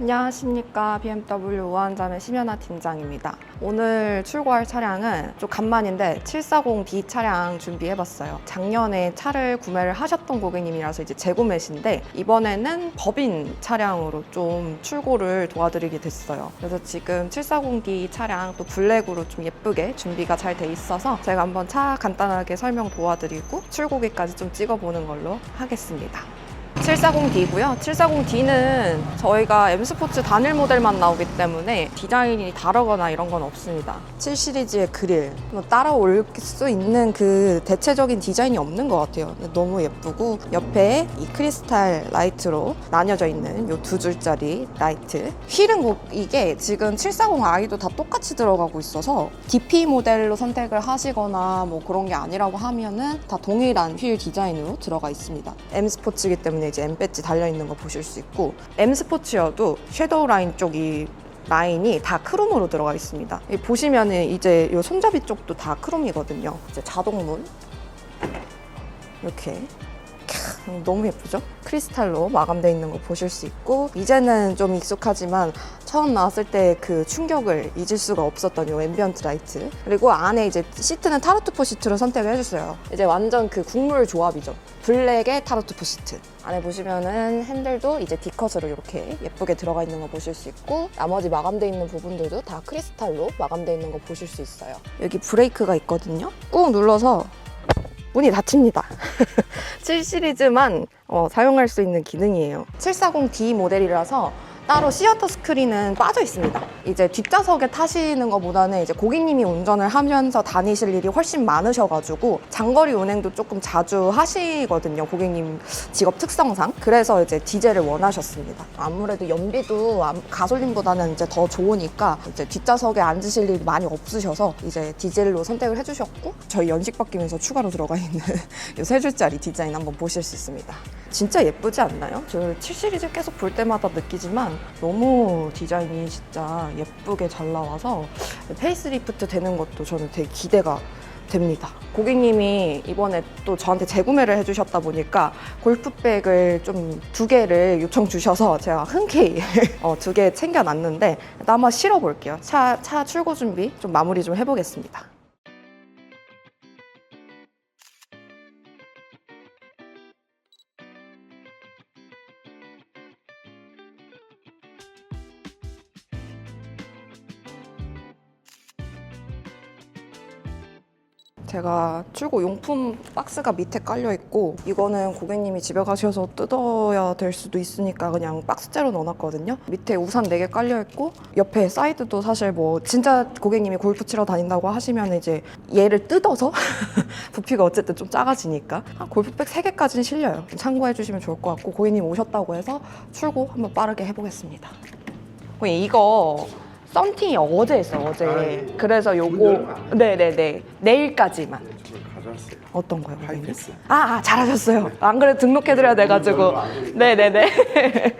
안녕하십니까 BMW 우한잠의 심연아 팀장입니다. 오늘 출고할 차량은 좀 간만인데 740D 차량 준비해봤어요. 작년에 차를 구매를 하셨던 고객님이라서 이제 재구매신데 이번에는 법인 차량으로 좀 출고를 도와드리게 됐어요. 그래서 지금 740D 차량 또 블랙으로 좀 예쁘게 준비가 잘 돼 있어서 제가 한번 차 간단하게 설명 도와드리고 출고기까지 좀 찍어보는 걸로 하겠습니다. 740D고요. 740D는 저희가 M 스포츠 단일 모델만 나오기 때문에 디자인이 다르거나 이런 건 없습니다. 7 시리즈의 그릴 뭐 따라올 수 있는 그 대체적인 디자인이 없는 것 같아요. 너무 예쁘고 옆에 이 크리스탈 라이트로 나뉘어져 있는 이 두 줄짜리 라이트. 휠은 뭐 이게 지금 740i도 다 똑같이 들어가고 있어서 DP 모델로 선택을 하시거나 뭐 그런 게 아니라고 하면은 다 동일한 휠 디자인으로 들어가 있습니다. M 스포츠이기 때문에 이제 M 배지 달려 있는 거 보실 수 있고 M 스포츠여도 섀도우 라인 쪽이 라인이 다 크롬으로 들어가 있습니다. 이 보시면은 이제 이 손잡이 쪽도 다 크롬이거든요. 이제 자동문 이렇게 캬, 너무 예쁘죠? 크리스탈로 마감되어 있는 거 보실 수 있고 이제는 좀 익숙하지만 처음 나왔을 때 그 충격을 잊을 수가 없었던 이 앰비언트 라이트. 그리고 안에 이제 시트는 타르투포 시트로 선택을 해줬어요. 이제 완전 그 국물 조합이죠. 블랙의 타르투포 시트. 안에 보시면은 핸들도 이제 D컷으로 이렇게 예쁘게 들어가 있는 거 보실 수 있고 나머지 마감되어 있는 부분들도 다 크리스탈로 마감되어 있는 거 보실 수 있어요. 여기 브레이크가 있거든요? 꾹 눌러서 문이 닫힙니다 7 시리즈만 어, 사용할 수 있는 기능이에요. 740D 모델이라서 따로 시어터 스크린은 빠져 있습니다. 이제 뒷좌석에 타시는 것보다는 이제 고객님이 운전을 하면서 다니실 일이 훨씬 많으셔가지고 장거리 운행도 조금 자주 하시거든요. 고객님 직업 특성상. 그래서 이제 디젤을 원하셨습니다. 아무래도 연비도 암- 가솔린보다는 이제 더 좋으니까 이제 뒷좌석에 앉으실 일이 많이 없으셔서 이제 디젤로 선택을 해주셨고 저희 연식 바뀌면서 추가로 들어가 있는 이 세 줄짜리 디자인 한번 보실 수 있습니다. 진짜 예쁘지 않나요? 저 7 시리즈 계속 볼 때마다 느끼지만 너무 디자인이 진짜 예쁘게 잘 나와서 페이스리프트 되는 것도 저는 되게 기대가 됩니다. 고객님이 이번에 또 저한테 재구매를 해주셨다 보니까 골프백을 좀 두 개를 요청 주셔서 제가 흔쾌히 어, 두 개 챙겨놨는데 한번 실어볼게요. 차, 차 출고 준비 좀 마무리 좀 해보겠습니다. 제가 출고 용품 박스가 밑에 깔려 있고 이거는 고객님이 집에 가셔서 뜯어야 될 수도 있으니까 그냥 박스째로 넣어놨거든요. 밑에 우산 4개 깔려 있고 옆에 사이드도 사실 뭐 진짜 고객님이 골프 치러 다닌다고 하시면 이제 얘를 뜯어서 부피가 어쨌든 좀 작아지니까 한 골프백 3개까지는 실려요. 참고해 주시면 좋을 것 같고 고객님 오셨다고 해서 출고 한번 빠르게 해보겠습니다. 고객님 이거 썬팅이 어제 했어요 어제. 아, 예. 그래서 문 요거 안. 네네네 내일까지만. 가져왔어요. 어떤 거요? 고객님? 하이패스. 아, 아 잘하셨어요. 안 그래도 등록해드려야 돼가지고. 안 되니까. 네네네.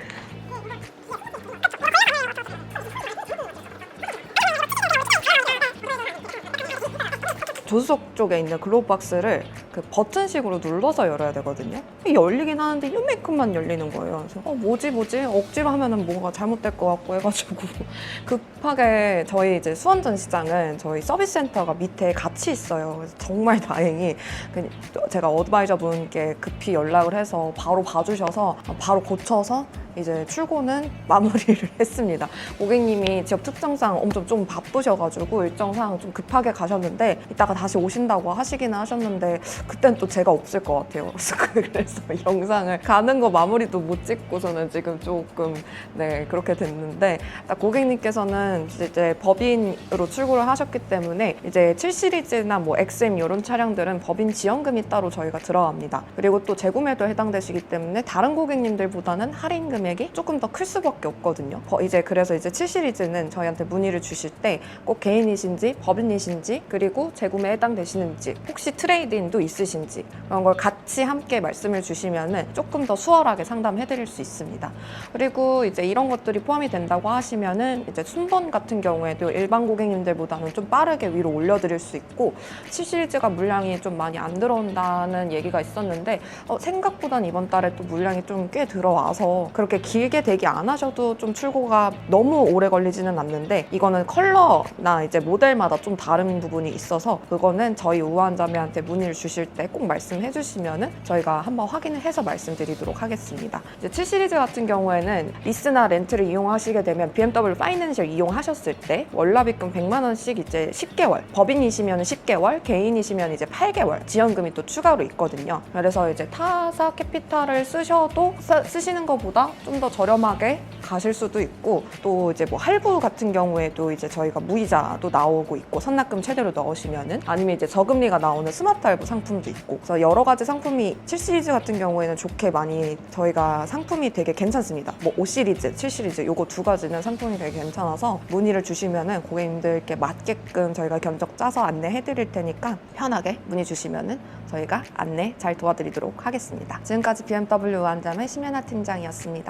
조수석 쪽에 있는 글로브 박스를 그 버튼식으로 눌러서 열어야 되거든요. 열리긴 하는데 이만큼만 열리는 거예요. 그래서 어 뭐지 뭐지 억지로 하면은 뭔가 잘못될 것 같고 해가지고 급하게 저희 이제 수원전 시장은 저희 서비스 센터가 밑에 같이 있어요. 그래서 정말 다행히 그 제가 어드바이저 분께 급히 연락을 해서 바로 봐주셔서 바로 고쳐서 이제 출고는 마무리를 했습니다. 고객님이 지역 특성상 엄청 좀 바쁘셔가지고 일정상 좀 급하게 가셨는데 이따가 다시 오신다고 하시기는 하셨는데 그땐 또 제가 없을 것 같아요. 그래서 영상을 가는 거 마무리도 못 찍고서는 지금 조금 네 그렇게 됐는데 딱 고객님께서는 이제 법인으로 출고를 하셨기 때문에 이제 7 시리즈나 뭐 XM 이런 차량들은 법인 지원금이 따로 저희가 들어갑니다. 그리고 또 재구매도 해당되시기 때문에 다른 고객님들보다는 할인 금 액이 조금 더 클 수밖에 없거든요. 버- 이제 그래서 이제 7 시리즈는 저희한테 문의를 주실 때 꼭 개인이신지 법인이신지 그리고 재구매 해당되시는지 혹시 트레이드인도 있으신지 그런 걸 같이 함께 말씀을 주시면은 조금 더 수월하게 상담해 드릴 수 있습니다. 그리고 이제 이런 것들이 포함이 된다고 하시면은 이제 순번 같은 경우에도 일반 고객님들보다는 좀 빠르게 위로 올려 드릴 수 있고 7 시리즈가 물량이 좀 많이 안 들어온다는 얘기가 있었는데 어, 생각보단 이번 달에 또 물량이 좀 꽤 들어와서 그렇게 그렇게 길게 대기 안 하셔도 좀 출고가 너무 오래 걸리지는 않는데 이거는 컬러나 이제 모델마다 좀 다른 부분이 있어서 그거는 저희 우아한자매한테 문의를 주실 때 꼭 말씀해 주시면은 저희가 한번 확인을 해서 말씀드리도록 하겠습니다. 이제 7 시리즈 같은 경우에는 리스나 렌트를 이용하시게 되면 BMW 파이낸셜 이용하셨을 때 월납입금 100만 원씩 이제 10개월, 법인이시면 10개월, 개인이시면 이제 8개월 지원금이 또 추가로 있거든요. 그래서 이제 타사 캐피탈을 쓰셔도 쓰, 쓰시는 것보다 좀 더 저렴하게 가실 수도 있고 또 이제 뭐 할부 같은 경우에도 이제 저희가 무이자도 나오고 있고 선납금 최대로 넣으시면은 아니면 이제 저금리가 나오는 스마트 할부 상품도 있고 그래서 여러 가지 상품이 7 시리즈 같은 경우에는 좋게 많이 저희가 상품이 되게 괜찮습니다. 뭐 5 시리즈, 7 시리즈 요거 두 가지는 상품이 되게 괜찮아서 문의를 주시면은 고객님들께 맞게끔 저희가 견적 짜서 안내해 드릴 테니까 편하게 문의 주시면은 저희가 안내 잘 도와드리도록 하겠습니다. 지금까지 BMW 안잠의 심연아 팀장이었습니다.